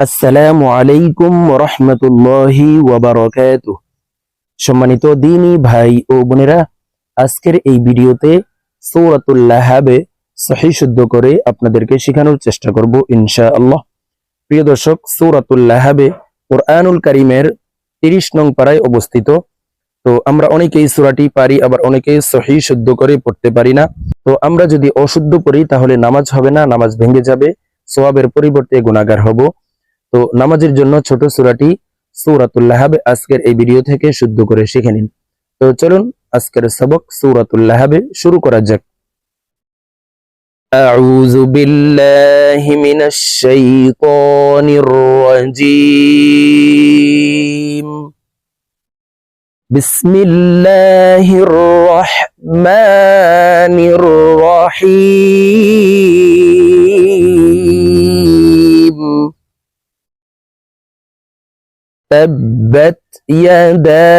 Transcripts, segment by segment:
আসসালামু আলাইকুম রহমতুল্লাহি ওয়াবারকাত সম্মানিত দিনী ভাই ও বোনেরা, আজকের এই ভিডিওতে সৌরাতুল্লাহাবে সহি শুদ্ধ করে আপনাদেরকে শেখানোর চেষ্টা করব ইনশাআল্লাহ। প্রিয় দর্শক সৌরাতুল্লাহাবে কোরআনুল কারিমের তিরিশ নং পাড়ায় অবস্থিত। তো আমরা অনেকেই সুরাটি পারি, আবার অনেকেই সহি শুদ্ধ করে পড়তে পারি না। তো আমরা যদি অশুদ্ধ পড়ি, তাহলে নামাজ হবে না, নামাজ ভেঙে যাবে সোয়াবের পরিবর্তে গুণাগার হব। তো নামাজের জন্য ছোট সূরাটি সূরাতুল্লাহাব আজকের এই ভিডিও থেকে শুদ্ধ করে শিখে নিন তো চলুন আজকের সবক সূরাতুল্লাহাবে শুরু করা যাক أعوذ بالله من الشيطان الرجيم بسم الله الرحمن الرحيم تبت يدا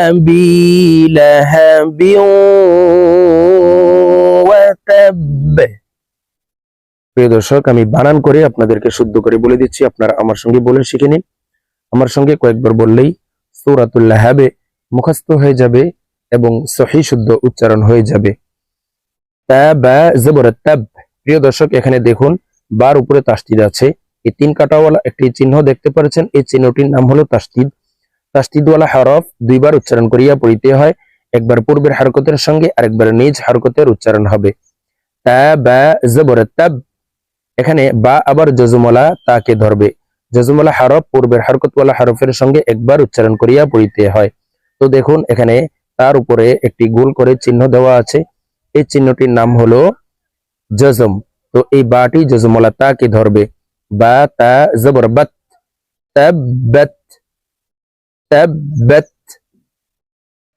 أبي لهب وتب প্রিয় দর্শক আমি বানান করে আপনাদেরকে শুদ্ধ করে বলে দিচ্ছি আপনারা আমার সঙ্গে বলে শিখে নিন আমার সঙ্গে কয়েকবার বললেই সূরাতুল্লাহ হবে মুখস্থ হয়ে যাবে এবং সহি শুদ্ধ উচ্চারণ হয়ে যাবে তাবা জবর তাব প্রিয় দর্শক এখানে দেখুন বার উপরে তাসদিদ আছে এই তিন কাটাওয়ালা একটি চিহ্ন দেখতে পাচ্ছেন এই চিহ্নটির নাম হলো তাসদিদ তাসদিদওয়ালা হরফ দুইবার উচ্চারণ করিয়া পড়িতে হয়। একবার পূর্বের হারকতের সঙ্গে আরেকবার নিজ হারকতের উচ্চারণ হবে। তা, বা, জবর, তাব। এখানে বা আবার জজমলা তাকে ধরবে। জজমলা হরফ পূর্বের হারকতওয়ালা হরফের সঙ্গে একবার উচ্চারণ করিয়া পড়িতে হয়। তো দেখুন, এখানে তার উপরে একটি গোল করে চিহ্ন দেওয়া আছে। এই চিহ্নটির নাম হলো জজম তো এই বাটি জজমলা তাকে ধরবে। বা তা জবর বাত তাব্বাত তাব্বাত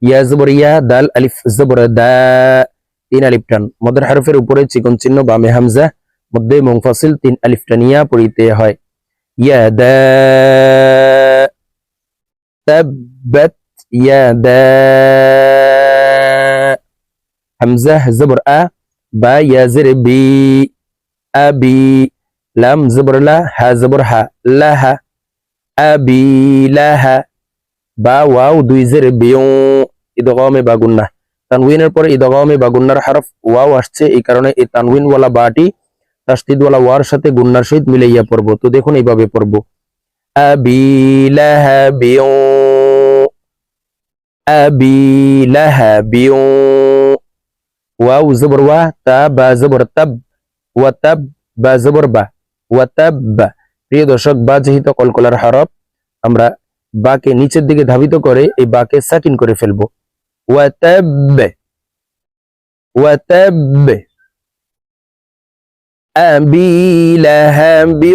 ইয়া জবর ইয়া দাল আলিফ জবর দা তিন আলিফ টান মদের হারফের উপরে চিকন চিহ্ন বামে হামজা মধ্যে মুংফাসিল তিন আলিফ টানিয়া পড়িতে হয় ইয়া দা তাব্বাত ইয়া দা হামজা জবর আ বা ইয়া জের বি আবি লাম জবর লা হা জবর হা লাহা আবি লাহা বা ওয়াও দুই জের বিউ ইদগামে বা গুন্না তানউইনের পরে ইদগামে বা গুন্নার হরফ ওয়াও আসছে এই কারণে এই তানউইন ওয়ালা বাটি তাসদিদ ওয়ালা ওয়ার সাথে গুন্নার সহিত মিলাইয়া পড়ব তো দেখুন এইভাবে পড়ব আবি লাহা বিউ আবি লাহা বিউ ওয়াও জবর ওয়া তা বা জবর তাব ওয়া তাব বা জবর বা ওয়া প্রিয় দর্শক, বা যেহেতু কলকলার হরফ আমরা বাকে নিচের দিকে ধাবিত করে এই বাকে সাকিন করে ফেলব। লাহাবি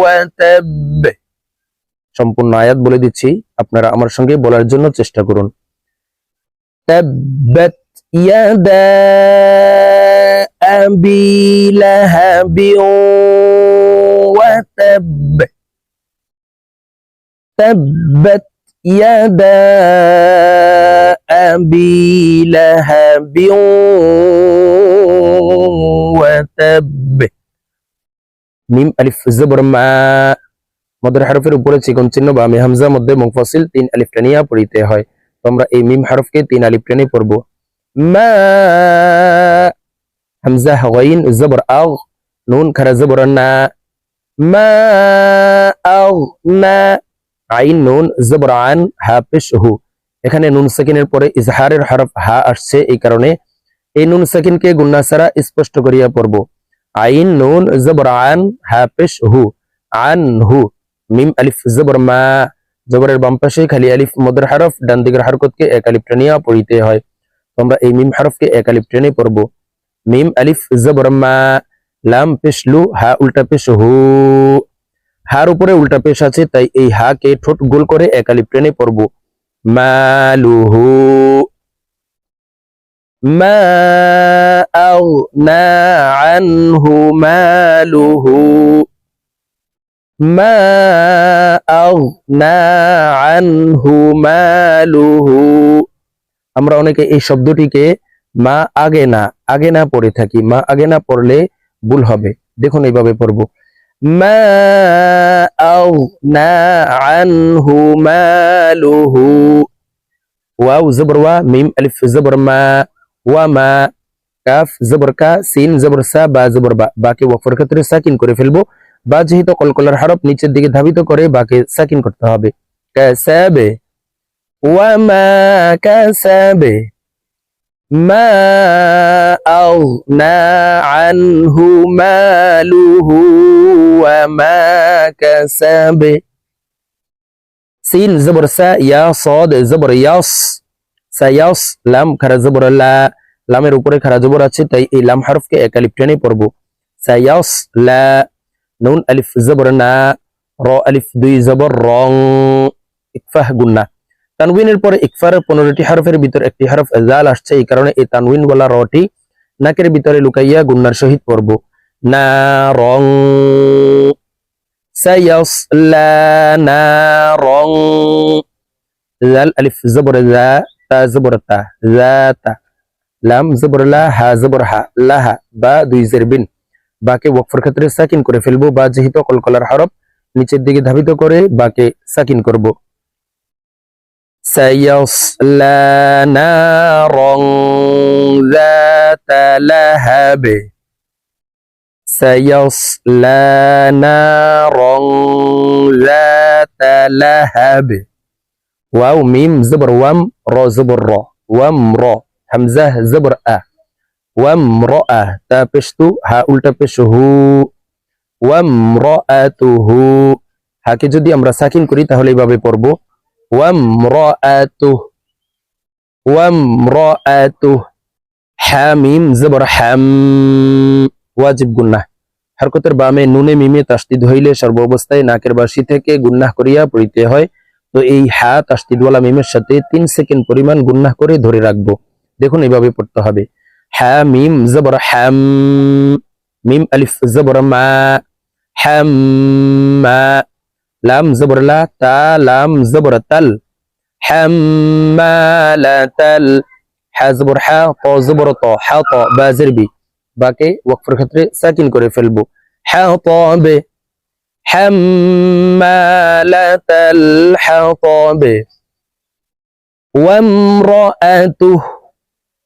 ওয়াতাব্বে সম্পূর্ণ আয়াত বলে দিচ্ছি, আপনারা আমার সঙ্গে বলার জন্য চেষ্টা করুন। ইয়াদা। আবি লাহাবি ওয়াতাব্বে تبت يدا أبي لهب وتب মিম আলিফ জবর মা মদের হারফের উপরে চিকন চিহ্ন বা আমি হামজা মধ্যে মুফাসিল তিন আলিফ টানিয়া পড়িতে হয় তো আমরা এই মিম হারফকে তিন আলিফ টেনে পড়ব মা হামজা গাইন জবর আগ নুন খারা জবর না মা আগ না আইন নুন জবর আন হা পেশ এখানে নুন সাকিনের পরে ইজহারের হরফ হা আসছে এই কারণে। এই নুন সাকিনকে গুন্না স্পষ্ট করিয়া পড়ব। আইন, নুন, জবর আন হা পেশ হু। আন, হু। মিম, আলিফ, জবর, মা। জবরের বাম পাশে খালি আলিফ, মদের হরফ, ডান দিকের হরকতকে এক আলিফ টেনিয়া পড়িতে হয়। তোমরা এই মিম হরফকে এক আলিফ টেনে পড়ব। মিম, আলিফ, জবর, মা, লাম, পেশ, লু, হা, উল্টা পেশ, হু। হার উপরে উল্টা পেশ আছে, তাই এই হা কে ঠোঁট গোল করে একালি প্রেনে পড়ব। মালুহু মা আগনা আনহু মালুহু মা আগনা আনহু মালুহু আমরা অনেকে এই শব্দটিকে মা আগে না আগে না পড়ে থাকি, মা আগে না পড়লে ভুল হবে। দেখুন এইভাবে পড়ব। মা জবর ওয়া, মিম, আলিফ ওয়া মা সিন বা বাকে সাকিন করে ফেলব। বা যেহেতু কলকলার হরফ নিচের দিকে ধাবিত করে, বাকে সাকিন করতে হবে। কাসাবে। ওয়া মা কাসাবে। মা আউনা আনহু মালুহু ওয়া মা কাসাবে সিন জবর সা ইয়া সদ জবর ইয়াস সায়াস লাম খারা জবর লা লামের উপরে খারা জবর আছে, তাই এই লাম হরফকে এক আলিফ টেনে পড়ব। সায়াস লা নুন আলিফ জবর না র আলিফ দুই জবর রং ইকফাহ গুন্না তানউইনের পরে ইকফারের পনেরোটি হারফের ভিতর একটি হারফ জাল আসছে, এই কারণে এই তানউইন বলা রটি নাকের ভিতরে লুকাইয়া গুন্নার সহিত পড়ব। না রং আলিফ তা তা লাম লা, হা, জবর হা লাহা বা, দুই বাকে ক্ষেত্রে সাকিন করে ফেলব, বা, যেহেতু কলকলার হরফ নিচের দিকে ধাবিত করে বাকে সাকিন করব। سيصلى نارا ذات لهب سيصلى نارا ذات لهب واو ميم زبر وام را زبر را وام را همزة زبر أ وامرأة তা পেশতু হা উল্টা পেশ হু ওয়ামরাআতুহু হাকে যদি আমরা সাকিন করি তাহলে এইভাবে পড়ব ওয়ামরাআতুহ ওয়ামরাআতুহ হামিম জবর হাম ওয়াজিব গুন্নাহ হরকতের বামে নুনে মিমে তাসদিদ হইলে সর্বাবস্থায় নাকের বাসি থেকে গুন্নাহ করিয়া পড়িতে হয়। তো এই হা তাসদিদওয়ালা মিমের সাথে তিন সেকেন্ড পরিমাণ গুন্নাহ করে ধরে রাখব। দেখুন এইভাবে পড়তে হবে। হ্যাঁ মিম জবর হ্যাম মিম আলিফ, জবর মা। হ্যাম মা। লাম জবর লা তা লাম জবর তাল হ্যাম মা লা তাল হ্যা জবর হ্যা ত জবর ত হ্যা ত বা জেরবি বাকে ওয়াকফের ক্ষেত্রে সাকিন করে ফেলবো হ্যা ত বে حمالة الحطب وامرأته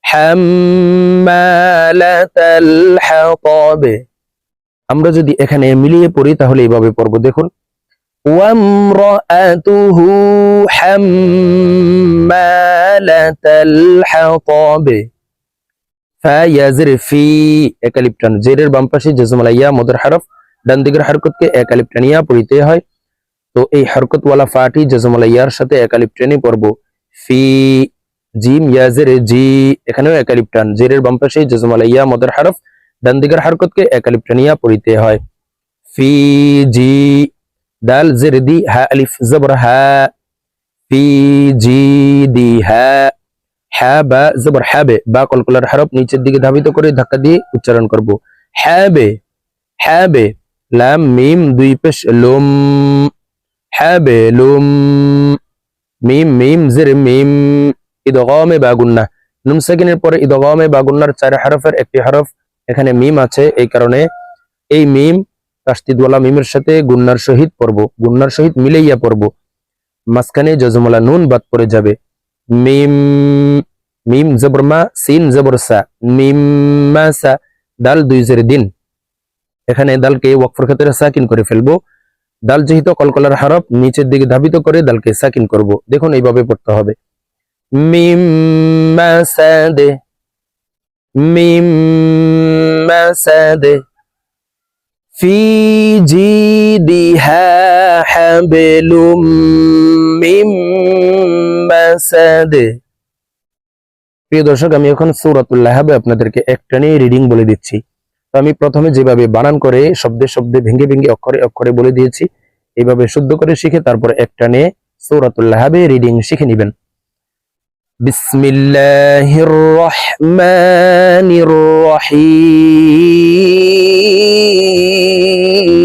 حمالة الحطب আমরা যদি এখানে মিলিয়ে পড়ি তাহলে এইভাবে পড়বো দেখুন وامرأته حمالة الحطب ফায়াজের ফি একালিপটান জেরের বাম পাশে জজমালাইয়া মদর হরফ ডান দিকের হরকতকে এক আলিফ টানিয়া পড়িতে হয় তো এই হরকতওয়ালা ফাটি জজমালাইয়ার সাথে এক আলিফ টেনে পড়ব ফি জিম ইয়াজের জি এখানেও এক আলিফ টান জেরের বাম পাশে জজমালাইয়া মদর হরফ ডান দিকের হরকতকে এক আলিফ টানিয়া পড়িতে হয় ফি জি দাল জের দি হা আলিফ জবর হা, ফি জি দি হা হ্যা বা জবর হ্যাবে বা কলকলার হরফ নিচের দিকে ধাবিত করে ধাক্কা দিয়ে উচ্চারণ করব। হ্যাবে হ্যাবে লাম, মিম, দুই পেশ, লুম হ্যাবে লুম, মিম মিম, জের, মিম, ইদগামে বা গুন্না। নুন সেকেন্ডের পরে ইদগামে বা গুন্নার চার হরফের একটি হরফ এখানে মিম আছে, এই কারণে এই মিম তাস্তিদওয়ালা মিমের সাথে গুন্নার সহিত পড়ব। গুন্নার সহিত মিলাইয়া পড়ব। মাঝখানে জজমলা নুন বাদ পড়ে যাবে। মিম মিম জবর মা, সিন জবর সা। মিম মা সা, দাল দুই জের দিন। এখানে দালকে ওয়াকফর ক্ষেত্রে সাকিন করে ফেলব। দাল যেহেতু কলকলার হরফ, নিচের দিকে ধাবিত করে দালকে সাকিন করব। দেখুন এইভাবে পড়তে হবে। মিম মাসাদে মিম মাসাদে في جيدها حبل من مسد প্রিয় দর্শক আমি এখন সূরাতুল লাহাবে আপনাদেরকে একটানে রিডিং বলে দিচ্ছি তো আমি প্রথমে যেভাবে বানান করে শব্দে শব্দে ভেঙে ভেঙে অক্ষরে অক্ষরে বলে দিয়েছি এইভাবে শুদ্ধ করে শিখে তারপর একটানে সূরাতুল লাহাবে রিডিং শিখে নেবেন বিসমিল্লাহির রহমানির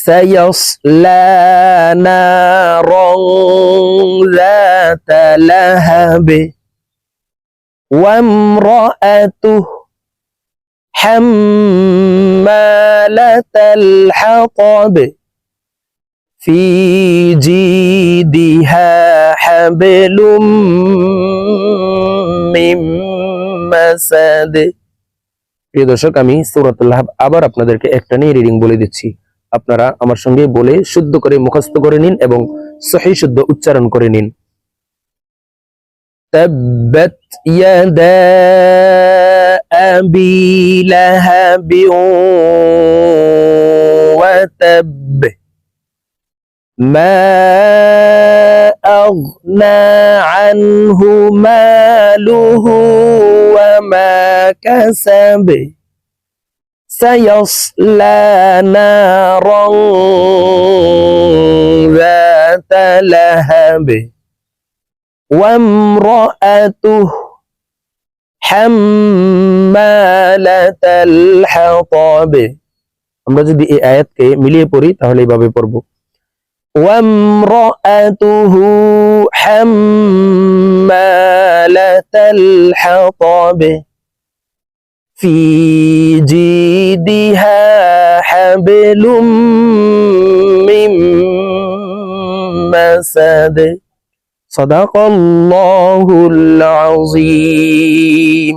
سيصلى نارا ذات لهب وامرأته حمالة الحطب في جيدها حبل من مسد প্রিয় দর্শক আমি সূরাতুল হাব আবার আপনাদেরকে একটা নিয়ে রিডিং বলে দিচ্ছি আপনারা আমার সঙ্গে বলে শুদ্ধ করে মুখস্থ করে নিন এবং সহি শুদ্ধ উচ্চারণ করে নিন تبت يدا أبي لهب وتب ما أغنى عنه ماله وما كسب سيصلى نارا ذات لهب وامرأته حمالة الحطب আমরা যদি এই আয়াতকে মিলিয়ে পড়ি তাহলে এইভাবে পড়ব وامرأته حمالة الحطب في جيدها حبل من مسد. صدق الله العظيم.